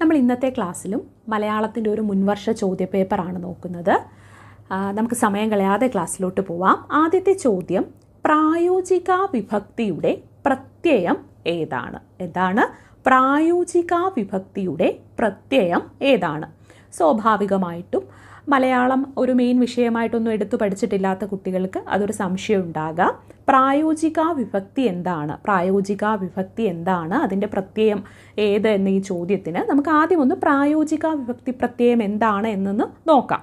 നമ്മൾ ഇന്നത്തെ ക്ലാസ്സിലും മലയാളത്തിന്റെ ഒരു മുൻവർഷ ചോദ്യപേപ്പറാണ് നോക്കുന്നത്. നമുക്ക് സമയം കളയാതെ ക്ലാസ്സിലോട്ട് പോവാം. ആദ്യത്തെ ചോദ്യം പ്രായോഗിക വിഭക്തിയുടെ പ്രത്യയം ഏതാണ്? എന്താണ്? പ്രായോഗിക വിഭക്തിയുടെ പ്രത്യയം ഏതാണ്? സ്വാഭാവികമായിട്ടും മലയാളം ഒരു മെയിൻ വിഷയമായിട്ടൊന്നും എടുത്തു പഠിച്ചിട്ടില്ലാത്ത കുട്ടികൾക്ക് അതൊരു സംശയം ഉണ്ടാകാം. പ്രായോഗിക വിഭക്തി എന്താണ്? പ്രായോഗിക വിഭക്തി എന്താണ്? അതിന്റെ പ്രത്യയം ഏത് എന്ന ഈ ചോദ്യത്തിന് നമുക്ക് ആദ്യം ഒന്ന് പ്രായോഗിക വിഭക്തി പ്രത്യയം എന്താണ് എന്നൊന്ന് നോക്കാം.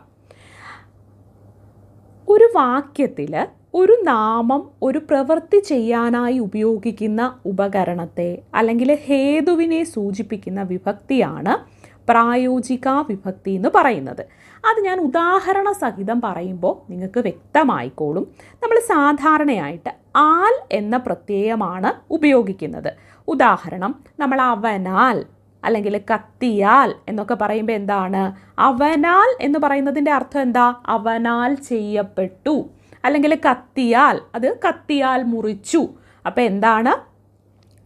ഒരു വാക്യത്തിൽ ഒരു നാമം ഒരു പ്രവൃത്തി ചെയ്യാനായി ഉപയോഗിക്കുന്ന ഉപകരണത്തെ അല്ലെങ്കിൽ ഹേതുവിനെ സൂചിപ്പിക്കുന്ന വിഭക്തിയാണ് പ്രായോഗിക വിഭക്തി എന്ന് പറയുന്നത്. അത് ഞാൻ ഉദാഹരണ സഹിതം പറയുമ്പോൾ നിങ്ങൾക്ക് വ്യക്തമായിക്കോളും. നമ്മൾ സാധാരണയായിട്ട് ആൽ എന്ന പ്രത്യയമാണ് ഉപയോഗിക്കുന്നത്. ഉദാഹരണം നമ്മൾ അവനാൽ അല്ലെങ്കിൽ കത്തിയാൽ എന്നൊക്കെ പറയുമ്പോൾ എന്താണ്? അവനാൽ എന്ന് പറയുന്നതിന്റെ അർത്ഥം എന്താ? അവനാൽ ചെയ്യപ്പെട്ടു. അല്ലെങ്കിൽ കത്തിയാൽ അത് കത്തിയാൽ മുറിച്ചു. അപ്പോൾ എന്താണ്?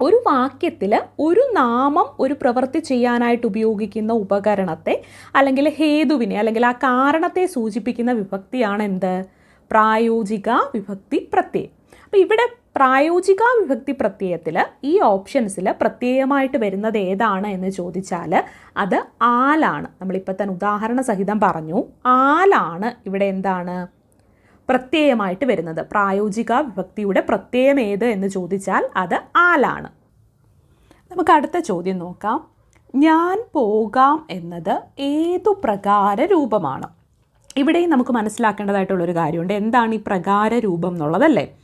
ഒരു വാക്യത്തിൽ ഒരു നാമം ഒരു പ്രവൃത്തി ചെയ്യാനായിട്ട് ഉപയോഗിക്കുന്ന ഉപകരണത്തെ അല്ലെങ്കിൽ ഹേതുവിനെ അല്ലെങ്കിൽ ആ കാരണത്തെ സൂചിപ്പിക്കുന്ന വിഭക്തിയാണ് എന്ത്? പ്രായോഗിക വിഭക്തി പ്രത്യയം. അപ്പോൾ ഇവിടെ പ്രായോഗിക വിഭക്തി പ്രത്യയത്തിൽ ഈ ഓപ്ഷൻസിൽ പ്രത്യയമായിട്ട് വരുന്നത് ഏതാണ് എന്ന് ചോദിച്ചാൽ അത് ആലാണ്. നമ്മളിപ്പോൾ തന്നെ ഉദാഹരണ സഹിതം പറഞ്ഞു. ആലാണ് ഇവിടെ എന്താണ്? പ്രത്യയമായിട്ട് വരുന്നത്. പ്രായോഗിക വിഭക്തിയുടെ പ്രത്യയം ഏത് എന്ന് ചോദിച്ചാൽ അത് ആലാണ്. നമുക്ക് അടുത്ത ചോദ്യം നോക്കാം. ഞാൻ പോകാം എന്നത് ഏതു പ്രകാര രൂപമാണ്? ഇവിടെയും നമുക്ക് മനസ്സിലാക്കേണ്ടതായിട്ടുള്ളൊരു കാര്യമുണ്ട്. എന്താണ് ഈ പ്രകാര രൂപം എന്നുള്ളതല്ലേ?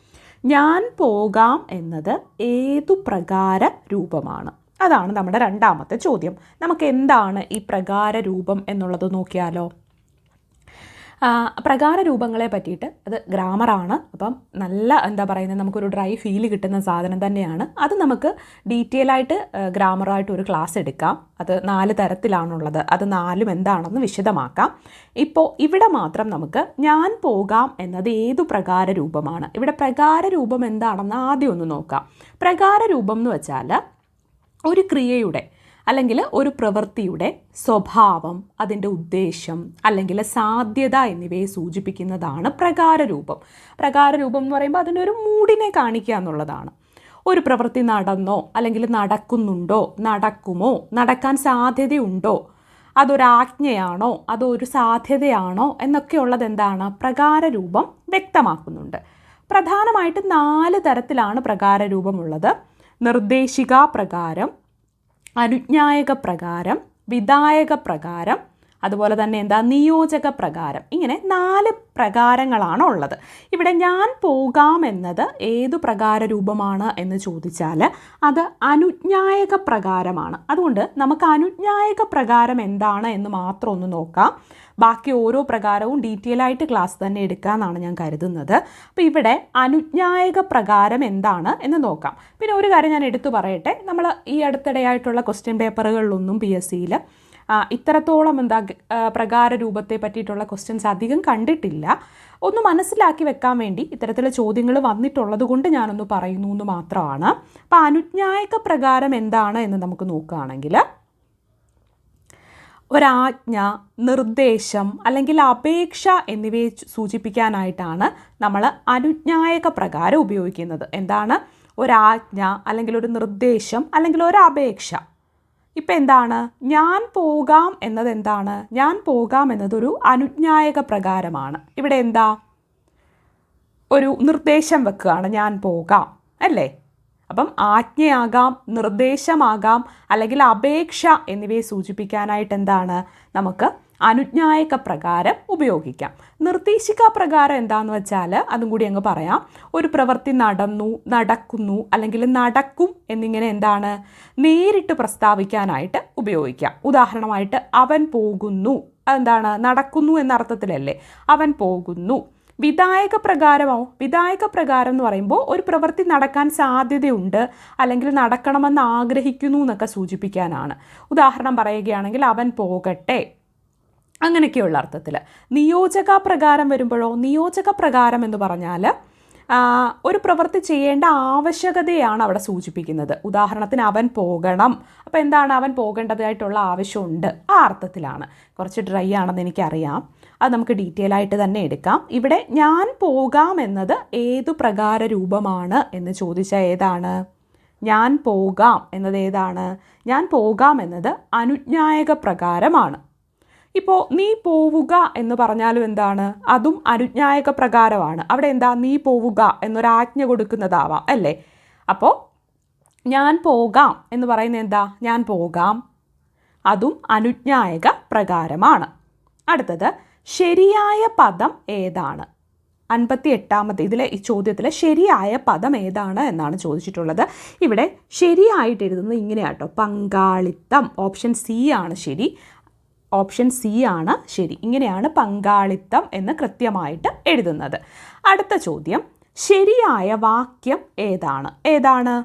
ഞാൻ പോകാം എന്നത് ഏതു പ്രകാര രൂപമാണ്? അതാണ് നമ്മുടെ രണ്ടാമത്തെ ചോദ്യം. നമുക്ക് എന്താണ് ഈ പ്രകാര രൂപം എന്നുള്ളത് നോക്കിയാലോ? പ്രകാര രൂപങ്ങളെ പറ്റിയിട്ട് അത് ഗ്രാമറാണ് അപ്പം നല്ല എന്താ പറയുന്നത് നമുക്കൊരു ഡ്രൈ ഫീൽ കിട്ടുന്ന സാധനം തന്നെയാണ്. അത് നമുക്ക് ഡീറ്റെയിൽ ആയിട്ട് ഗ്രാമറായിട്ട് ഒരു ക്ലാസ് എടുക്കാം. അത് നാല് തരത്തിലാണുള്ളത്. അത് നാലും എന്താണെന്ന് വിശദമാക്കാം. ഇപ്പോൾ ഇവിടെ മാത്രം നമുക്ക് ഞാൻ പോകാം എന്നത് ഏതു പ്രകാര രൂപമാണ്? ഇവിടെ പ്രകാര രൂപം എന്താണെന്ന് ആദ്യം ഒന്ന് നോക്കാം. പ്രകാര രൂപം എന്ന് വെച്ചാൽ ഒരു ക്രിയയുടെ അല്ലെങ്കിൽ ഒരു പ്രവൃത്തിയുടെ സ്വഭാവം അതിന്റെ ഉദ്ദേശം അല്ലെങ്കിൽ സാധ്യത എന്നിവയെ സൂചിപ്പിക്കുന്നതാണ് പ്രകാരരൂപം. പ്രകാരരൂപം എന്ന് പറയുമ്പോൾ അതിന്റെ ഒരു മൂഡിനെ കാണിക്കുക എന്നുള്ളതാണ്. ഒരു പ്രവൃത്തി നടന്നോ അല്ലെങ്കിൽ നടക്കുന്നുണ്ടോ നടക്കുമോ നടക്കാൻ സാധ്യതയുണ്ടോ അതൊരാജ്ഞയാണോ അതോ ഒരു സാധ്യതയാണോ എന്നൊക്കെയുള്ളത് എന്താണ്? പ്രകാരരൂപം വ്യക്തമാക്കുന്നുണ്ട്. പ്രധാനമായിട്ട് നാല് തരത്തിലാണ് പ്രകാരരൂപമുള്ളത്. നിർദ്ദേശിക പ്രകാരം അനുജ്ഞായക പ്രകാരം വിധായക പ്രകാരം അതുപോലെ തന്നെ എന്താ നിയോജക പ്രകാരം. ഇങ്ങനെ നാല് പ്രകാരങ്ങളാണ് ഉള്ളത്. ഇവിടെ ഞാൻ പോകാം എന്നത് ഏതു പ്രകാര രൂപമാണ് എന്ന് ചോദിച്ചാൽ അത് അനുജ്ഞായക പ്രകാരമാണ്. അതുകൊണ്ട് നമുക്ക് അനുജ്ഞായക പ്രകാരം എന്താണ് എന്ന് മാത്രം ഒന്ന് നോക്കാം. ബാക്കി ഓരോ പ്രകാരവും ഡീറ്റെയിൽ ആയിട്ട് ക്ലാസ് തന്നെ എടുക്കാമെന്നാണ് ഞാൻ കരുതുന്നത്. അപ്പോൾ ഇവിടെ അനുജ്ഞായക പ്രകാരം എന്താണ് എന്ന് നോക്കാം. പിന്നെ ഒരു കാര്യം ഞാൻ എടുത്തു പറയട്ടെ. നമ്മൾ ഈ അടുത്തിടെയായിട്ടുള്ള ക്വസ്റ്റ്യൻ പേപ്പറുകളിലൊന്നും പി എസ് സിയിൽ ഇത്രത്തോളം എന്താ പ്രകാര രൂപത്തെ പറ്റിയിട്ടുള്ള ക്വസ്റ്റ്യൻസ് അധികം കണ്ടിട്ടില്ല. ഒന്ന് മനസ്സിലാക്കി വെക്കാൻ വേണ്ടി ഇത്തരത്തിലുള്ള ചോദ്യങ്ങൾ വന്നിട്ടുള്ളത് കൊണ്ട് ഞാനൊന്ന് പറയുന്നു എന്ന് മാത്രമാണ്. അപ്പോൾ അനുജ്ഞായക പ്രകാരം എന്താണ് എന്ന് നമുക്ക് നോക്കുകയാണെങ്കിൽ ഒരാജ്ഞ നിർദ്ദേശം അല്ലെങ്കിൽ അപേക്ഷ എന്നിവയെ സൂചിപ്പിക്കാനായിട്ടാണ് നമ്മൾ അനുജ്ഞായക പ്രകാരം ഉപയോഗിക്കുന്നത്. എന്താണ്? ഒരാജ്ഞ അല്ലെങ്കിൽ ഒരു നിർദ്ദേശം അല്ലെങ്കിൽ ഒരു അപേക്ഷ. ഇപ്പം എന്താണ് ഞാൻ പോകാം എന്നത് എന്താണ് ഞാൻ പോകാം എന്നതൊരു അനുജ്ഞായക പ്രകാരമാണ്. ഇവിടെ എന്താ? ഒരു നിർദ്ദേശം വെക്കുകയാണ്. ഞാൻ പോകാം. അല്ലേ? അപ്പം ആജ്ഞയാകാം നിർദ്ദേശമാകാം അല്ലെങ്കിൽ അപേക്ഷ എന്നിവയെ സൂചിപ്പിക്കാനായിട്ട് എന്താണ്? നമുക്ക് അനുജ്ഞായക പ്രകാരം ഉപയോഗിക്കാം. നിർദ്ദേശിക പ്രകാരം എന്താന്ന് വെച്ചാൽ അതും കൂടി അങ്ങ് പറയാം. ഒരു പ്രവൃത്തി നടന്നു നടക്കുന്നു അല്ലെങ്കിൽ നടക്കും എന്നിങ്ങനെ എന്താണ്? നേരിട്ട് പ്രസ്താവിക്കാനായിട്ട് ഉപയോഗിക്കാം. ഉദാഹരണമായിട്ട് അവൻ പോകുന്നു. അതെന്താണ്? നടക്കുന്നു എന്ന അർത്ഥത്തിലല്ലേ? അവൻ പോകുന്നു. വിധായക പ്രകാരമോ വിധായക പ്രകാരം എന്ന് പറയുമ്പോൾ ഒരു പ്രവൃത്തി നടക്കാൻ സാധ്യതയുണ്ട് അല്ലെങ്കിൽ നടക്കണമെന്ന് ആഗ്രഹിക്കുന്നു എന്നൊക്കെ സൂചിപ്പിക്കാനാണ്. ഉദാഹരണം പറയുകയാണെങ്കിൽ അവൻ പോകട്ടെ. അങ്ങനെയൊക്കെയുള്ള അർത്ഥത്തിൽ നിയോജക പ്രകാരം വരുമ്പോഴോ നിയോജക പ്രകാരം എന്ന് പറഞ്ഞാൽ ഒരു പ്രവൃത്തി ചെയ്യേണ്ട ആവശ്യകതയാണ് അവിടെ സൂചിപ്പിക്കുന്നത്. ഉദാഹരണത്തിന് അവൻ പോകണം. അപ്പോൾ എന്താണ് അവൻ പോകേണ്ടതായിട്ടുള്ള ആവശ്യമുണ്ട്? ആ അർത്ഥത്തിലാണ്. കുറച്ച് ഡ്രൈ ആണെന്ന് എനിക്കറിയാം. അത് നമുക്ക് ഡീറ്റെയിൽ ആയിട്ട് തന്നെ എടുക്കാം. ഇവിടെ ഞാൻ പോകാം എന്നത് ഏതു പ്രകാര രൂപമാണ് എന്ന് ചോദിച്ചാൽ ഏതാണ്? ഞാൻ പോകാം എന്നത് ഏതാണ്? ഞാൻ പോകാം എന്നത് അനുജ്ഞായക പ്രകാരമാണ്. ഇപ്പോൾ നീ പോവുക എന്ന് പറഞ്ഞാലും എന്താണ്? അതും അനുജ്ഞായക പ്രകാരമാണ്. അവിടെ എന്താ? നീ പോവുക എന്നൊരാജ്ഞ കൊടുക്കുന്നതാവാം അല്ലേ? അപ്പോൾ ഞാൻ പോകാം എന്ന് പറയുന്നത് എന്താ? ഞാൻ പോകാം. അതും അനുജ്ഞായക പ്രകാരമാണ്. അടുത്തത് ശരിയായ പദം ഏതാണ്? അൻപത്തി എട്ടാമത്തെ ഇതിലെ ഈ ചോദ്യത്തിലെ ശരിയായ പദം ഏതാണ് എന്നാണ് ചോദിച്ചിട്ടുള്ളത്. ഇവിടെ ശരിയായിട്ട് എഴുതുന്നത് ഇങ്ങനെയാട്ടോ. പങ്കാളിത്തം ഓപ്ഷൻ സി ആണ് ശരി. ഓപ്ഷൻ സി ആണ്. ശരി ഇങ്ങനെയാണ് പങ്കാളിത്തം എന്ന് കൃത്യമായിട്ട് എഴുതുന്നത്. അടുത്ത ചോദ്യം ശരിയായ വാക്യം ഏതാണ്? ഏതാണ്?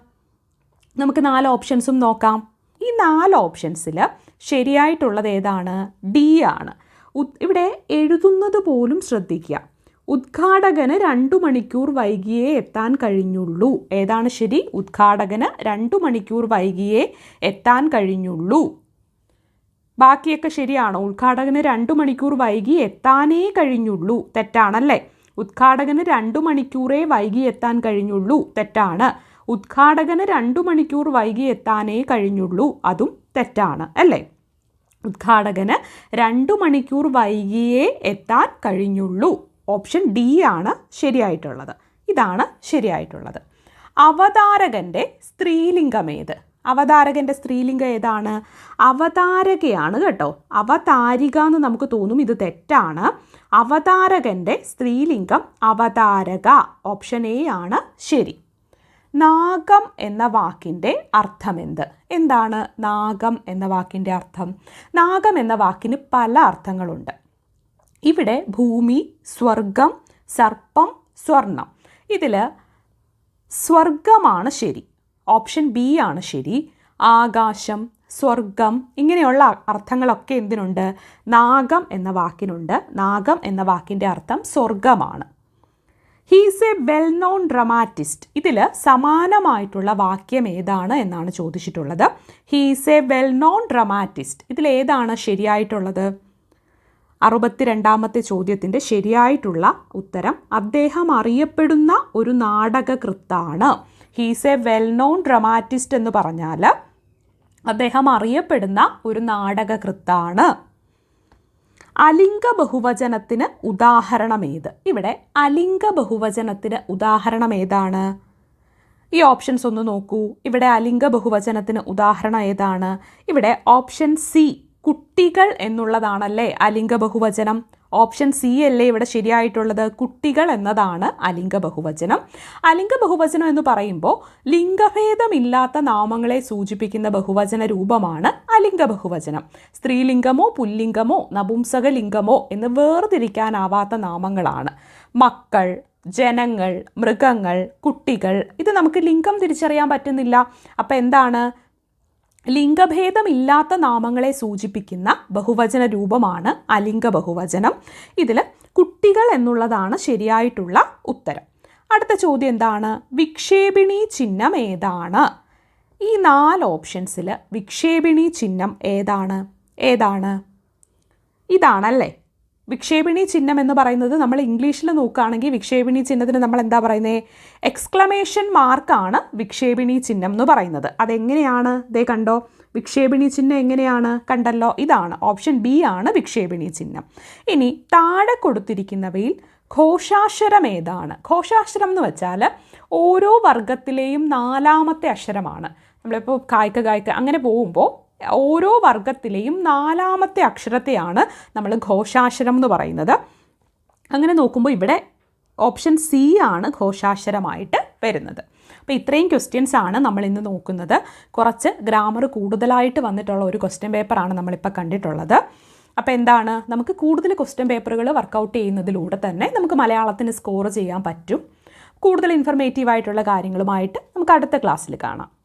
നമുക്ക് നാല് ഓപ്ഷൻസും നോക്കാം. ഈ നാല് ഓപ്ഷൻസിൽ ശരിയായിട്ടുള്ളത് ഏതാണ്? ഡി ആണ്. ഇവിടെ എഴുതുന്നത് പോലും ശ്രദ്ധിക്കുക. ഉദ്ഘാടകന് രണ്ടു മണിക്കൂർ വൈകിയേ എത്താൻ കഴിഞ്ഞുള്ളൂ. ഏതാണ് ശരി? ഉദ്ഘാടകന് രണ്ടു മണിക്കൂർ വൈകിയേ എത്താൻ കഴിഞ്ഞുള്ളൂ. ബാക്കിയൊക്കെ ശരിയാണോ. ഉദ്ഘാടകന് രണ്ടു മണിക്കൂർ വൈകി എത്താനേ കഴിഞ്ഞുള്ളൂ. തെറ്റാണല്ലേ? ഉദ്ഘാടകന് രണ്ടു മണിക്കൂറേ വൈകി എത്താൻ കഴിഞ്ഞുള്ളൂ. തെറ്റാണ്. ഉദ്ഘാടകന് രണ്ടു മണിക്കൂർ വൈകി എത്താനേ കഴിഞ്ഞുള്ളൂ. അതും തെറ്റാണ്. അല്ലേ? ഉദ്ഘാടകന് രണ്ടു മണിക്കൂർ വൈകിയേ എത്താൻ കഴിഞ്ഞുള്ളൂ. ഓപ്ഷൻ ഡി ആണ് ശരിയായിട്ടുള്ളത്. ഇതാണ് ശരിയായിട്ടുള്ളത്. അവതാരകന്റെ സ്ത്രീലിംഗമേത് അവതാരകന്റെ സ്ത്രീലിംഗം ഏതാണ്? അവതാരകയാണ് കേട്ടോ. അവതാരിക എന്ന് നമുക്ക് തോന്നും ഇത് തെറ്റാണ്. അവതാരകന്റെ സ്ത്രീലിംഗം അവതാരക. ഓപ്ഷൻ എ ആണ് ശരി. നാഗം എന്ന വാക്കിന്റെ അർത്ഥമെന്ത് എന്താണ് നാഗം എന്ന വാക്കിന്റെ അർത്ഥം? നാഗം എന്ന വാക്കിന് പല അർത്ഥങ്ങളുണ്ട്. ഇവിടെ ഭൂമി സ്വർഗം സർപ്പം സ്വർണം. ഇതിൽ സ്വർഗമാണ് ശരി. ഓപ്ഷൻ ബി ആണ് ശരി. ആകാശം സ്വർഗം ഇങ്ങനെയുള്ള അർത്ഥങ്ങളൊക്കെ എന്തിനുണ്ട്? നാഗം എന്ന വാക്കിനുണ്ട്. നാഗം എന്ന വാക്കിന്റെ അർത്ഥം സ്വർഗമാണ്. He's a well known dramatist ഇതിൽ സമാനമായിട്ടുള്ള വാക്യം ഏതാണ് എന്നാണ് ചോദിച്ചിട്ടുള്ളത്. He's a well known dramatist ഇതിൽ ഏതാണ് ശരിയായിട്ടുള്ളത്? അറുപത്തിരണ്ടാമത്തെ ചോദ്യത്തിന്റെ ശരിയായിട്ടുള്ള ഉത്തരം അദ്ദേഹം അറിയപ്പെടുന്ന ഒരു നാടകകൃത്താണ്. He's a well known dramatist എന്ന് പറഞ്ഞാൽ അദ്ദേഹം അറിയപ്പെടുന്ന ഒരു നാടകകൃത്താണ്. അലിംഗ ബഹുവചനത്തിന് ഉദാഹരണം ഏത്? ഇവിടെ അലിംഗ ബഹുവചനത്തിന് ഉദാഹരണം ഏതാണ്? ഈ ഓപ്ഷൻസ് ഒന്ന് നോക്കൂ. ഇവിടെ അലിംഗ ബഹുവചനത്തിന് ഉദാഹരണം ഏതാണ്? ഇവിടെ ഓപ്ഷൻ സി കുട്ടികൾ എന്നുള്ളതാണല്ലേ അലിംഗ ബഹുവചനം? ഓപ്ഷൻ സി അല്ലേ ഇവിടെ ശരിയായിട്ടുള്ളത്? കുട്ടികൾ എന്നതാണ് അലിംഗ ബഹുവചനം. അലിംഗ ബഹുവചനം എന്ന് പറയുമ്പോൾ ലിംഗഭേദമില്ലാത്ത നാമങ്ങളെ സൂചിപ്പിക്കുന്ന ബഹുവചന രൂപമാണ് അലിംഗ ബഹുവചനം. സ്ത്രീലിംഗമോ പുല്ലിംഗമോ നപുംസകലിംഗമോ എന്ന് വേർതിരിക്കാനാവാത്ത നാമങ്ങളാണ്. മക്കൾ ജനങ്ങൾ മൃഗങ്ങൾ കുട്ടികൾ ഇത് നമുക്ക് ലിംഗം തിരിച്ചറിയാൻ പറ്റുന്നില്ല. അപ്പം എന്താണ്? ലിംഗഭേദമില്ലാത്ത നാമങ്ങളെ സൂചിപ്പിക്കുന്ന ബഹുവചന രൂപമാണ് അലിംഗ ബഹുവചനം ഇതിൽ കുട്ടികൾ എന്നുള്ളതാണ് ശരിയായിട്ടുള്ള ഉത്തരം. അടുത്ത ചോദ്യം എന്താണ്? വിക്ഷേപിണി ചിഹ്നം ഏതാണ്? ഈ നാല് ഓപ്ഷൻസിൽ വിക്ഷേപിണി ചിഹ്നം ഏതാണ്? ഏതാണ്? ഇതാണല്ലേ? വിക്ഷേപിണി ചിഹ്നം എന്ന് പറയുന്നത് നമ്മൾ ഇംഗ്ലീഷിൽ നോക്കുകയാണെങ്കിൽ വിക്ഷേപിണി ചിഹ്നത്തിന് നമ്മൾ എന്താ പറയുന്നത് എക്സ്ക്ലമേഷൻ മാർക്കാണ് വിക്ഷേപിണി ചിഹ്നം എന്ന് പറയുന്നത്. അതെങ്ങനെയാണ്? ദേ കണ്ടോ? വിക്ഷേപിണി ചിഹ്നം എങ്ങനെയാണ്? കണ്ടല്ലോ? ഇതാണ്. ഓപ്ഷൻ ബി ആണ് വിക്ഷേപിണി ചിഹ്നം. ഇനി താഴെ കൊടുത്തിരിക്കുന്നവയിൽ ഘോഷാക്ഷരം ഏതാണ്? ഘോഷാക്ഷരം എന്ന് വെച്ചാൽ ഓരോ വർഗത്തിലെയും നാലാമത്തെ അക്ഷരമാണ്. നമ്മളിപ്പോൾ കായ്ക്ക കായ്ക്ക അങ്ങനെ പോകുമ്പോൾ ഓരോ വർഗത്തിലെയും നാലാമത്തെ അക്ഷരത്തെയാണ് നമ്മൾ ഘോഷാക്ഷരം എന്ന് പറയുന്നത്. അങ്ങനെ നോക്കുമ്പോൾ ഇവിടെ ഓപ്ഷൻ സി ആണ് ഘോഷാക്ഷരമായിട്ട് വരുന്നത്. അപ്പോൾ ഇത്രയും ക്വസ്റ്റ്യൻസ് ആണ് നമ്മൾ ഇന്ന് നോക്കുന്നത്. കുറച്ച് ഗ്രാമർ കൂടുതലായിട്ട് വന്നിട്ടുള്ള ഒരു ക്വസ്റ്റ്യൻ പേപ്പറാണ് നമ്മളിപ്പോൾ കണ്ടിട്ടുള്ളത്. അപ്പോൾ എന്താണ്? നമുക്ക് കൂടുതൽ ക്വസ്റ്റ്യൻ പേപ്പറുകൾ വർക്കൗട്ട് ചെയ്യുന്നതിലൂടെ തന്നെ നമുക്ക് മലയാളത്തിന് സ്കോർ ചെയ്യാൻ പറ്റും. കൂടുതൽ ഇൻഫർമേറ്റീവ് ആയിട്ടുള്ള കാര്യങ്ങളുമായിട്ട് നമുക്ക് അടുത്ത ക്ലാസ്സിൽ കാണാം.